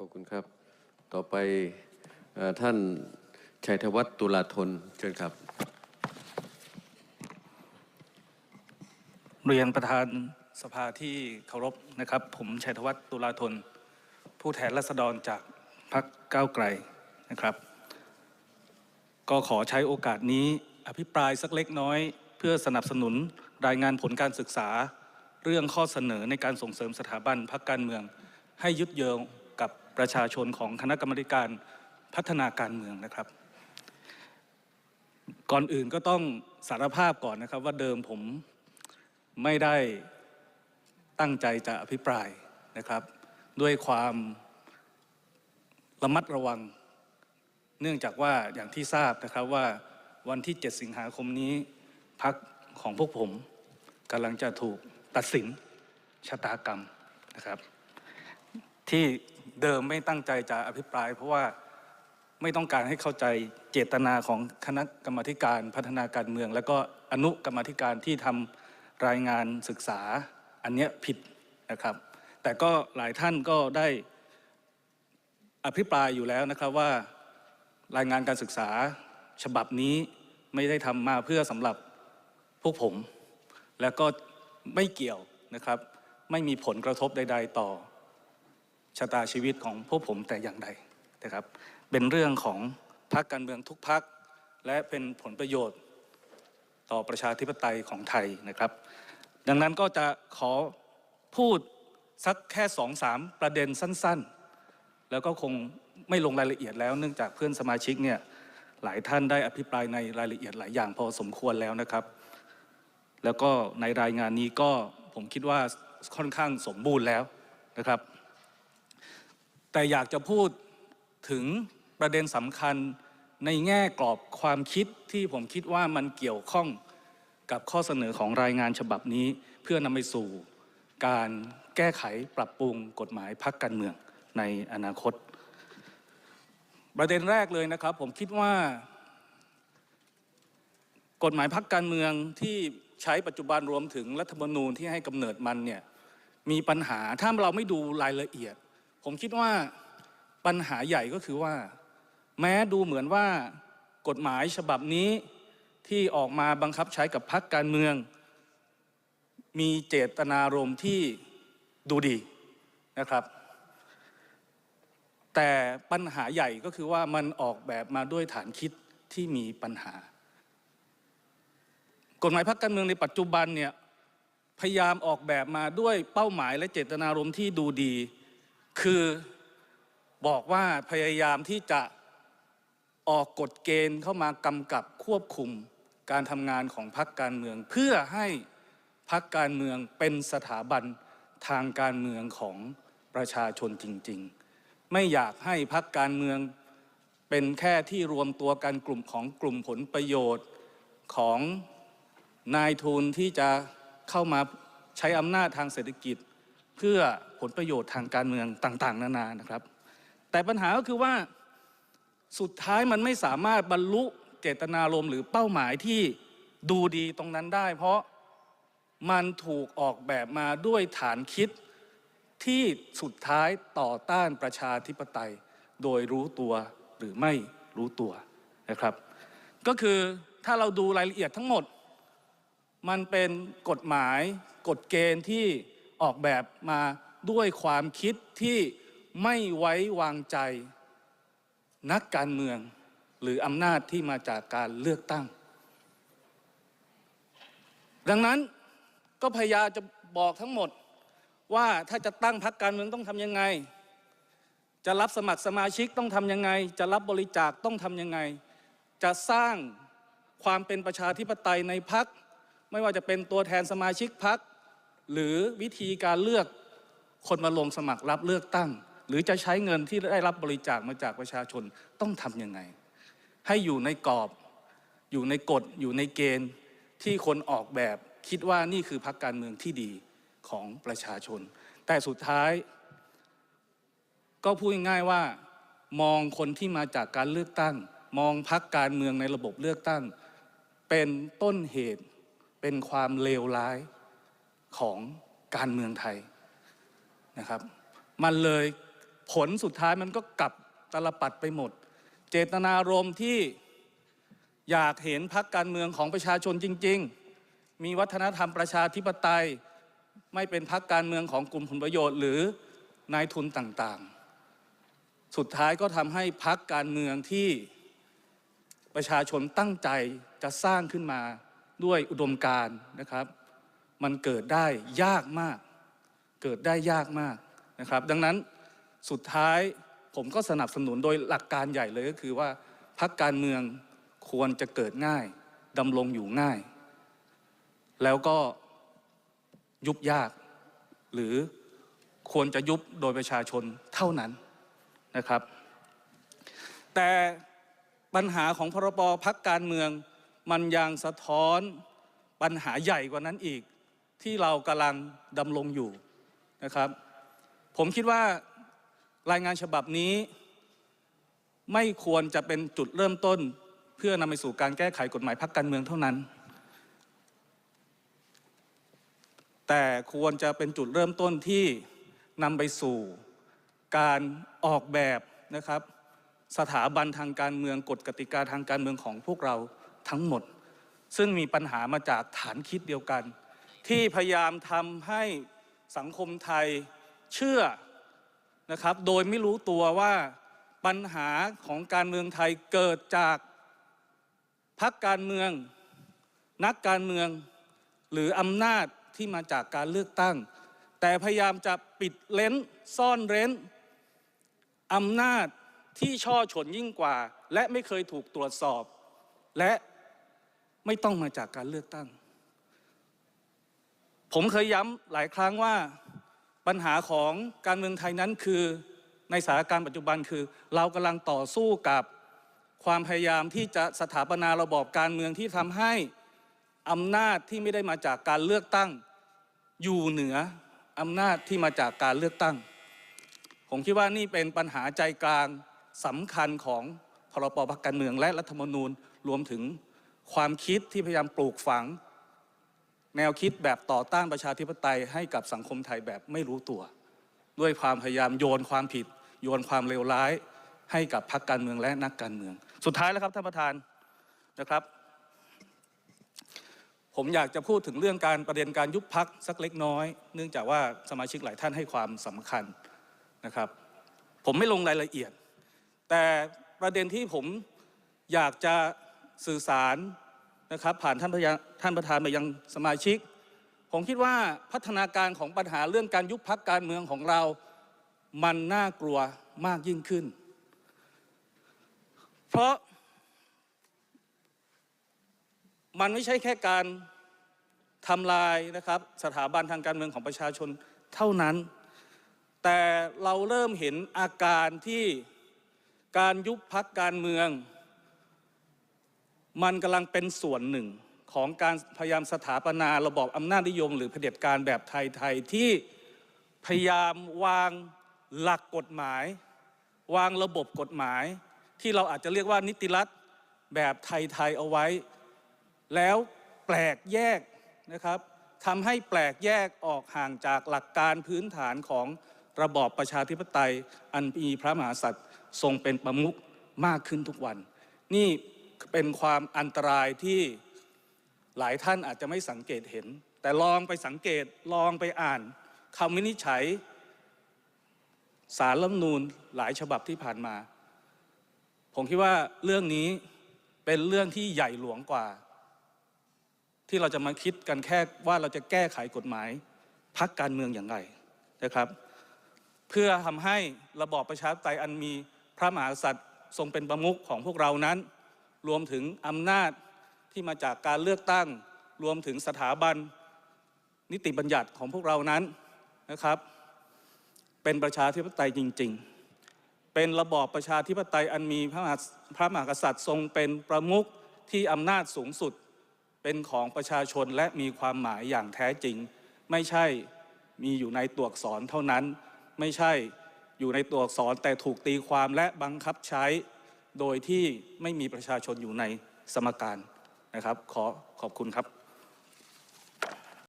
ขอบคุณครับ ต่อไปอท่านชัยธวัฒน์ตุลาธนเชิญครับ เรียนประธานสภาที่เคารพนะครับ ผมชัยธวัฒน์ตุลาธน ผู้แทนราษฎรจากพรรคก้าวไกลนะครับ ก็ขอใช้โอกาสนี้อภิปรายสักเล็กน้อย เพื่อสนับสนุนรายงานผลการศึกษา เรื่องข้อเสนอในการส่งเสริมสถาบันพรรคการเมือง ให้ยึดโยง ประชาชนของคณะกรรมการพัฒนาการเมืองนะครับ ก่อนอื่นก็ต้องสารภาพก่อนนะครับ ว่าเดิมผมไม่ได้ตั้งใจจะอภิปรายนะครับ ด้วยความระมัดระวัง เนื่องจากว่าอย่างที่ทราบนะครับว่าวันที่ 7 สิงหาคมนี้พักของพวกผมกำลังจะถูกตัดสินชะตากรรมนะครับ ที่เดิมไม่ตั้งใจจะอภิปราย เพราะว่าไม่ต้องการให้เข้าใจเจตนาของคณะกรรมการพัฒนาการเมือง และก็อนุกรรมธิการที่ทำรายงานศึกษาอันเนี้ยผิดนะครับ แต่ก็หลายท่านก็ได้อภิปรายอยู่แล้วนะครับว่ารายงานการศึกษาฉบับนี้ไม่ได้ทำมาเพื่อสำหรับพวกผม แล้วก็ไม่เกี่ยวนะครับ ไม่มีผลกระทบใด ๆ ต่อ ชะตาชีวิตของพวกผมแต่อย่างใดนะครับ เป็นเรื่องของพรรคการเมืองทุกพรรคและเป็นผลประโยชน์ต่อประชาธิปไตยของไทยนะครับ ดังนั้นก็จะขอพูดสักแค่สองสามประเด็นสั้นๆ แล้วก็คงไม่ลงรายละเอียดแล้ว เนื่องจากเพื่อนสมาชิกเนี่ยหลายท่านได้อภิปรายในรายละเอียดหลายอย่างพอสมควรแล้วนะครับ แล้วก็ในรายงานนี้ก็ผมคิดว่าค่อนข้างสมบูรณ์แล้วนะครับ แต่อยากจะพูดถึงประเด็นสำคัญในแง่กรอบความคิดที่ผมคิดว่ามันเกี่ยวข้องกับข้อเสนอของรายงานฉบับนี้เพื่อนำไปสู่การแก้ไขปรับปรุงกฎหมายพักการเมืองในอนาคต ประเด็นแรกเลยนะครับ ผมคิดว่า กฎหมายพักการเมืองที่ใช้ปัจจุบันรวมถึงรัฐธรรมนูญที่ให้กำเนิดมันเนี่ยมีปัญหาถ้าเราไม่ดูรายละเอียด ผมคิดว่าปัญหาใหญ่ก็คือว่า แม้ดูเหมือนว่ากฎหมายฉบับนี้ที่ออกมาบังคับใช้กับพรรคการเมือง มีเจตนารมณ์ที่ดูดีนะครับ แต่ปัญหาใหญ่ก็คือว่ามันออกแบบมาด้วยฐานคิดที่มีปัญหา กฎหมายพรรคการเมืองในปัจจุบันเนี่ยพยายามออกแบบมาด้วยเป้าหมายและเจตนารมณ์ที่ดูดี คือบอกว่าพยายามที่จะออกกฎเกณฑ์เข้ามากำกับควบคุมการทำงานของพรรคการเมือง เพื่อให้พรรคการเมืองเป็นสถาบันทางการเมืองของประชาชนจริง ๆ ไม่อยากให้พรรคการเมืองเป็นแค่ที่รวมตัวกันกลุ่มของกลุ่มผลประโยชน์ของนายทุนที่จะเข้ามาใช้อำนาจทางเศรษฐกิจ เพื่อ ผลประโยชน์ทางการเมืองต่างๆ นานานะครับ แต่ปัญหาก็คือว่าสุดท้ายมันไม่สามารถบรรลุเจตนารมณ์หรือเป้าหมายที่ดูดีตรงนั้นได้ เพราะมันถูกออกแบบมาด้วยฐานคิดที่สุดท้ายต่อต้านประชาธิปไตย โดยรู้ตัวหรือไม่รู้ตัวนะครับ ก็คือถ้าเราดูรายละเอียดทั้งหมด มันเป็นกฎหมายกฎเกณฑ์ที่ออกแบบมา ด้วยความคิดที่ไม่ไว้วางใจ นักการเมืองหรืออำนาจที่มาจากการเลือกตั้ง ดังนั้นก็พยายามจะบอกทั้งหมดว่าถ้าจะตั้งพรรคการเมืองต้องทำยังไง จะรับสมัครสมาชิกต้องทำยังไง จะรับบริจาคต้องทำยังไง จะสร้างความเป็นประชาธิปไตยในพรรคไม่ว่าจะเป็นตัวแทนสมาชิกพรรคหรือวิธีการเลือก คนมาลงสมัครรับเลือกตั้ง หรือจะใช้เงินที่ได้รับบริจาคมาจากประชาชนต้องทำยังไง ให้อยู่ในกรอบ อยู่ในกฎ อยู่ในเกณฑ์ที่คนออกแบบ คิดว่านี่คือพรรคการเมืองที่ดีของประชาชน แต่สุดท้าย ก็พูดง่ายๆว่ามองคนที่มาจากการเลือกตั้ง มองพรรคการเมืองในระบบเลือกตั้ง เป็นต้นเหตุเป็นความเลวร้ายของการเมืองไทย นะครับ มันเลยผลสุดท้ายมันก็กลับตลปัดไปหมด เจตนารมณ์ที่อยากเห็นพักการเมืองของประชาชนจริง ๆ มีวัฒนธรรมประชาธิปไตย ไม่เป็นพักการเมืองของกลุ่มผลประโยชน์ หรือนายทุนต่างๆ สุดท้ายก็ทำให้พักการเมืองที่ประชาชนตั้งใจจะสร้างขึ้นมาด้วยอุดมการนะครับ มันเกิดได้ยากมาก เกิดได้ยากมากนะครับ ดังนั้นสุดท้ายผมก็สนับสนุนโดยหลักการใหญ่เลยก็คือว่าพักการเมืองควรจะเกิดง่ายดำรงอยู่ง่าย แล้วก็ยุบยาก หรือควรจะยุบโดยประชาชนเท่านั้นนะครับ แต่ปัญหาของพรบพักการเมือง มันยังสะท้อนปัญหาใหญ่กว่านั้นอีก ที่เรากำลังดำรงอยู่ นะครับ ผมคิดว่ารายงานฉบับนี้ ไม่ควรจะเป็นจุดเริ่มต้น เพื่อนำไปสู่การแก้ไขกฎหมายพักการเมืองเท่านั้น แต่ควรจะเป็นจุดเริ่มต้นที่นำไปสู่การออกแบบนะครับ สถาบันทางการเมืองกฎกติกาทางการเมืองของพวกเราทั้งหมด ซึ่งมีปัญหามาจากฐานคิดเดียวกัน ที่พยายามทำให้ สังคมไทยเชื่อนะครับ โดยไม่รู้ตัวว่าปัญหาของการเมืองไทยเกิดจากพักการเมือง นักการเมืองหรืออำนาจที่มาจากการเลือกตั้ง แต่พยายามจะปิดเลนซ่อนเร้นอำนาจที่ช่อฉนยิ่งกว่า และไม่เคยถูกตรวจสอบ และไม่ต้องมาจากการเลือกตั้ง ผมเคยย้ำหลายครั้งว่าปัญหาของการเมืองไทยนั้นคือในสถานการณ์ปัจจุบันคือ เรากำลังต่อสู้กับความพยายามที่จะสถาปนาระบอบการเมืองที่ทำให้อำนาจที่ไม่ได้มาจากการเลือกตั้ง อยู่เหนืออำนาจที่มาจากการเลือกตั้ง ผมคิดว่านี่เป็นปัญหาใจกลางสำคัญของพรบพักการเมืองและรัฐธรรมนูญรวมถึงความคิดที่พยายามปลูกฝัง แนวคิดแบบต่อต้านประชาธิปไตยให้กับสังคมไทยแบบไม่รู้ตัว ด้วยความพยายามโยนความผิด โยนความเลวร้าย ให้กับพรรคการเมืองและนักการเมือง สุดท้ายแล้วครับท่านประธานนะครับ ผมอยากจะพูดถึงเรื่องการประเด็นการยุบพักสักเล็กน้อย เนื่องจากว่าสมาชิกหลายท่านให้ความสำคัญนะครับ ผมไม่ลงรายละเอียด แต่ประเด็นที่ผมอยากจะสื่อสาร นะครับผ่านท่านประธานท่านประธานไปยังสมาชิก ผมคิดว่าพัฒนาการของปัญหาเรื่องการยุบพักการเมืองของเรา มันน่ากลัวมากยิ่งขึ้น เพราะมันไม่ใช่แค่การทำลายนะครับสถาบันทางการเมืองของประชาชนเท่านั้น แต่เราเริ่มเห็นอาการที่การยุบพักการเมือง มันกำลังเป็นส่วนหนึ่งของการพยายามสถาปนาระบอบอำนาจนิยม หรือเผด็จการแบบไทยๆที่พยายามวางหลักกฎหมาย วางระบบกฎหมาย ที่เราอาจจะเรียกว่านิติรัฐแบบไทยๆเอาไว้ แล้วแปลกแยกนะครับทำให้แปลกแยกออกห่างจากหลักการพื้นฐานของระบอบประชาธิปไตย อันมีพระมหากษัตริย์ทรงเป็นประมุขมากขึ้นทุกวัน นี่ เป็นความอันตรายที่หลายท่านอาจจะไม่สังเกตเห็น แต่ลองไปสังเกตลองไปอ่านคำวินิจฉัยสารรัฐธรรมนูญหลายฉบับที่ผ่านมา ผมคิดว่าเรื่องนี้เป็นเรื่องที่ใหญ่หลวงกว่า ที่เราจะมาคิดกันแค่ว่าเราจะแก้ไขกฎหมายพักการเมืองอย่างไรนะครับ เพื่อทำให้ระบอบประชาธิปไตยอันมีพระมหากษัตริย์ทรงเป็นประมุขของพวกเรานั้น รวมถึงอำนาจที่มาจากการเลือกตั้ง รวมถึงสถาบัน นิติบัญญัติของพวกเรานั้นนะครับ เป็นประชาธิปไตยจริง ๆ เป็นระบอบประชาธิปไตยอันมีพระมหาพระมหากษัตริย์ทรงเป็นประมุขที่อำนาจสูงสุดเป็นของประชาชนและมีความหมายอย่างแท้จริง ไม่ใช่มีอยู่ในตัวอักษรเท่านั้น ไม่ใช่อยู่ในตัวอักษรแต่ถูกตีความและบังคับใช้ โดยที่ไม่มีประชาชนอยู่ในสมการนะครับ ขอขอบคุณครับ